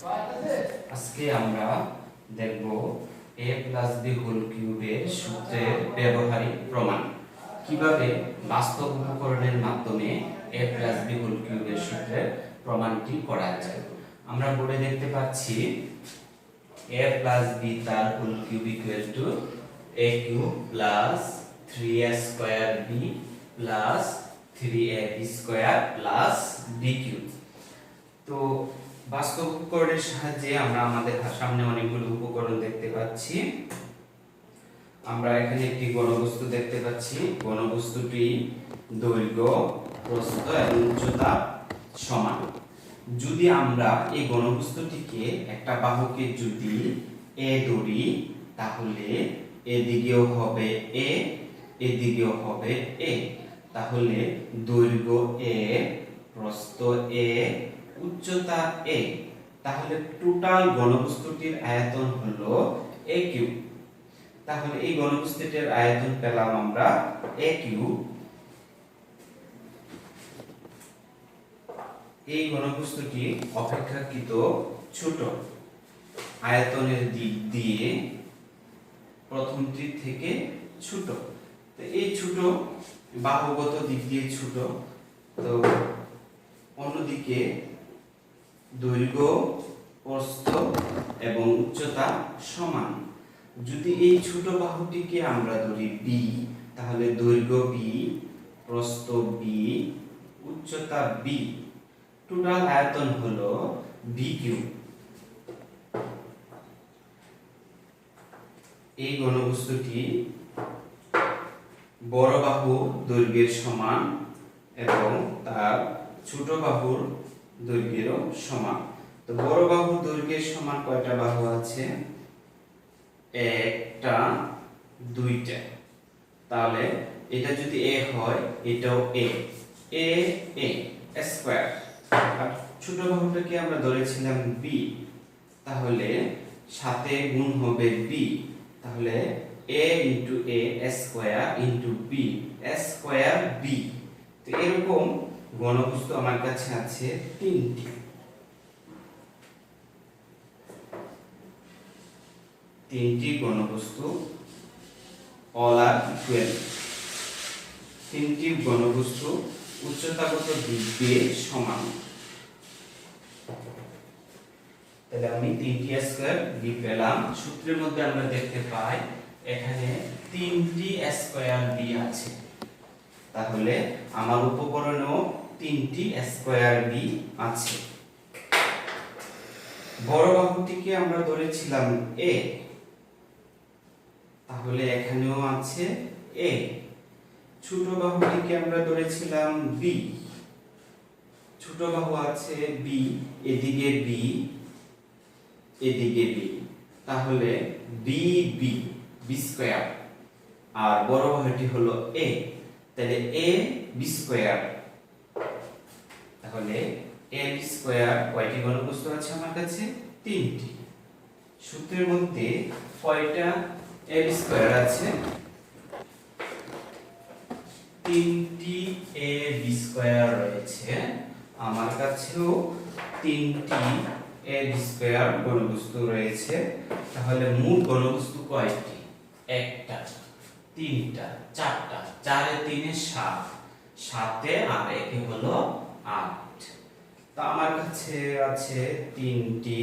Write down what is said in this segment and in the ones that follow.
আজকে আমরা দেখব a প্লাস বি হোল কিউবের সূত্রের ব্যবহারিক প্রমাণ। কীভাবে বাস্তব উপকরণের মাধ্যমে a প্লাস বি হোল কিউবের সূত্রের প্রমাণটি করা যায়? আমরা বোর্ডে দেখতে পাচ্ছি, a প্লাস বি তার whole cube equal to a cube plus three A square B plus three A B square plus B cube তো বাস্তব উপকরণের সাহায্যে আমরা আমাদের সামনে অনেকগুলো উপকরণ দেখতে পাচ্ছি। আমরা এখানে একটি ঘনবস্তু দেখতে পাচ্ছি। ঘনবস্তুটি দৈর্ঘ্য, প্রস্থ এবং উচ্চতা সমান। যদি আমরা এই ঘনবস্তুটিকে একটা বাহুকে যদি এ ধরি, তাহলে এদিকেও হবে এ এদিকেও হবে এ। তাহলে দৈর্ঘ্য এ, প্রস্থ এ উচ্চতা এ তাহলে টোটাল ঘনবস্তুটির আয়তন হলো এ কিউব তাহলে এই ঘনবস্তুটির আয়তন পেলাম আমরা এ কিউব এই ঘনবস্তুটি অপেক্ষাকৃত ছোট আয়তনের দিক দিয়ে প্রথমটি থেকে ছোট। তো এই ছোট বাহুগত দিক দিয়ে ছোট। তো অন্যদিকে দৈর্ঘ্য, প্রস্থ এবং উচ্চতা সমান। যদি এই ছোট বাহুটিকে আমরা ধরি বি তাহলে দৈর্ঘ্য বি প্রস্থ বি উচ্চতা বি টোটাল আয়তন বি এই বড় বাহু দৈর্ঘ্যের সমান এবং তার ছোট বাহুর দৈর্ঘ্যেরও সমান। তো বড় বাহুর দৈর্ঘ্যের সমান কয়টা বাহু আছে? একটা, দুইটা। তাহলে এটা যদি এ হয়, এটাও এ এ এ স্কয়ার আর ছোট বাহুটাকে আমরা ধরেছিলাম বি তাহলে সাথে গুণ হবে বি তাহলে A into A square into B square B তো এরকম ঘনবস্তু আমার কাছে আছে তিনটি। তিনটি ঘনবস্তু অল আর ইকুয়াল তিনটি ঘনবস্তু উচ্চতাগত দিক দিয়ে সমান। তাহলে আমি তিনটি স্কয়ার বি পেলাম। সূত্রের মধ্যে আমরা দেখতে পাই, এখানে তিনটি স্কয়ার বি আছে। তাহলে আমার উপকরণেও তিনটি স্কয়ার বি আছে। বড় বাহুটিকে আমরা ধরেছিলাম এ তাহলে এখানেও আছে এ ছোট বাহুটিকে আমরা ধরেছিলাম বি ছোট বাহু আছে বি এদিকে বি এদিকে বি তাহলে বি বি বি স্কয়ার আর বড় বাহুটি হলো এ তাহলে এ বি স্কয়ার তাহলে এ বি স্কয়ার কয়টি ঘনবস্তু আছে আমার কাছে? তিনটি। সূত্রের মধ্যে কয়টা এ বি স্কয়ার আছে? তিনটি এ বি স্কয়ার রয়েছে। আমার কাছেও তিনটি এ বি স্কয়ার ঘনবস্তু রয়েছে। তাহলে মোট ঘনবস্তু কয়টি? একটা, তিনটা, চারটা, চারে তিনে সাত। সাতে আর একে হলো আট। তা আমার কাছে আছে তিনটি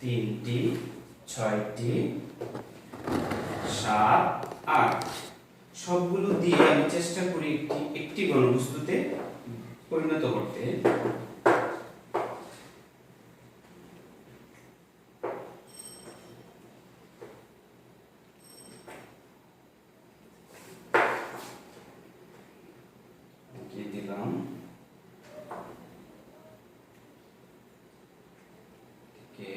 তিনটি, ছয়টি, সাত, আট। সবগুলো দিয়ে আমি চেষ্টা করি একটি একটি ঘনবস্তুতে পরিণত করতে এঁকে দিলাম একে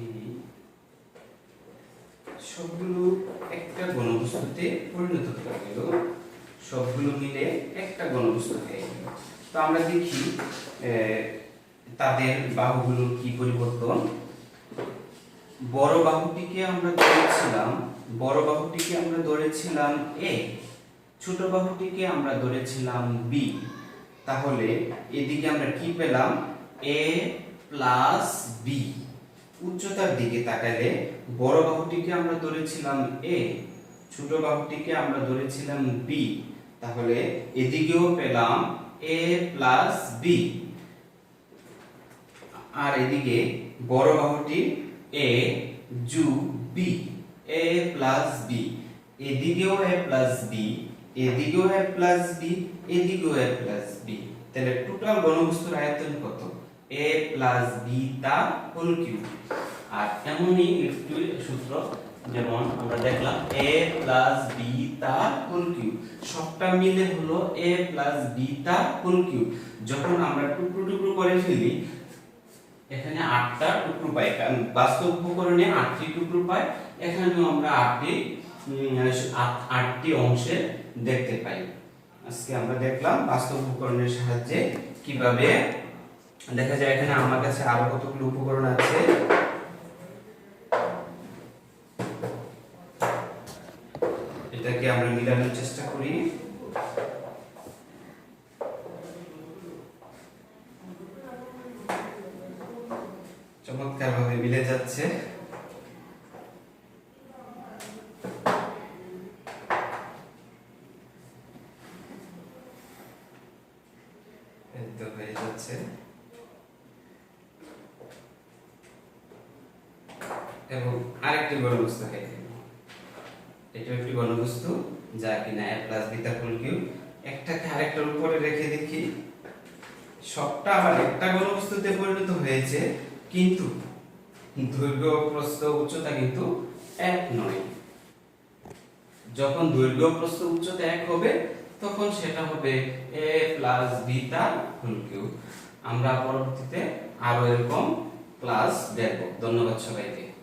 এই সবগুলো একটা ঘনবস্তুতে পরিণত হয়ে গেল। সবগুলো মিলে একটা ঘনবস্তু হয়ে গেল। তো আমরা দেখি তাদের বাহুগুলোর কি পরিবর্তন? বড় বাহুটিকে আমরা ধরেছিলাম, বড় বাহুটিকে আমরা ধরেছিলাম এ, ছোট বাহুটিকে আমরা ধরেছিলাম বি। তাহলে এদিকে আমরা কি পেলাম? A plus B. উচ্চতার দিকে তাকালে বড় বাহুটিকে আমরা ধরেছিলাম এ ছোট বাহুটিকে আমরা ধরেছিলাম বি তাহলে এদিকেও পেলাম এ প্লাস বি আর এদিকে বড় বাহুটি এ যু বি এ প্লাস বি এদিকেও এ প্লাস বি এদিকেও এ প্লাস বি এদিকেও এ প্লাস বি তাহলে টোটাল ঘনবস্তুর আয়তন কত? এ প্লাস বি তা হোল কিউব আর এমনই একটু সূত্র যেমন আমরা দেখলাম এ প্লাস বি তা হোল কিউব সবটা মিলে হলো এ প্লাস বি তা হোল কিউব যখন আমরা টুকরো টুকরো করে ফেলি, এখানে আটটা টুকরো পাই। কারণ বাস্তব উপকরণে আটটি টুকরো পাই এখানেও আমরা আটটি আটটি অংশে দেখতে পাই। আজকে আমরা দেখলাম বাস্তব উপকরণের সাহায্যে কীভাবে দেখা যায় এখানে আমার কাছে আরও কতগুলো উপকরণ আছে। এটাকে আমরা মিলানোর চেষ্টা করি। চমৎকার ভাবে মিলে যাচ্ছে। হয়ে যাচ্ছে। এবং আরেকটি ঘনবস্তু গেল এটা একটি ঘনবস্তু যা কিনা এ প্লাস বিটা ফুল কিউব, একটাকে আরেকটার উপরে রেখে দেখি। সবটা আবার একটা ঘনবস্তুতে পরিণত হয়েছে, কিন্তু দৈর্ঘ্য, প্রস্থ, উচ্চতা কিন্তু এক নয়। যখন দৈর্ঘ্য, প্রস্থ, উচ্চতা এক হবে, তখন সেটা হবে এ প্লাস বিটা হোল কিউব। আমরা পরবর্তীতে আরও এরকম ক্লাস দেখব। ধন্যবাদ সবাইকে।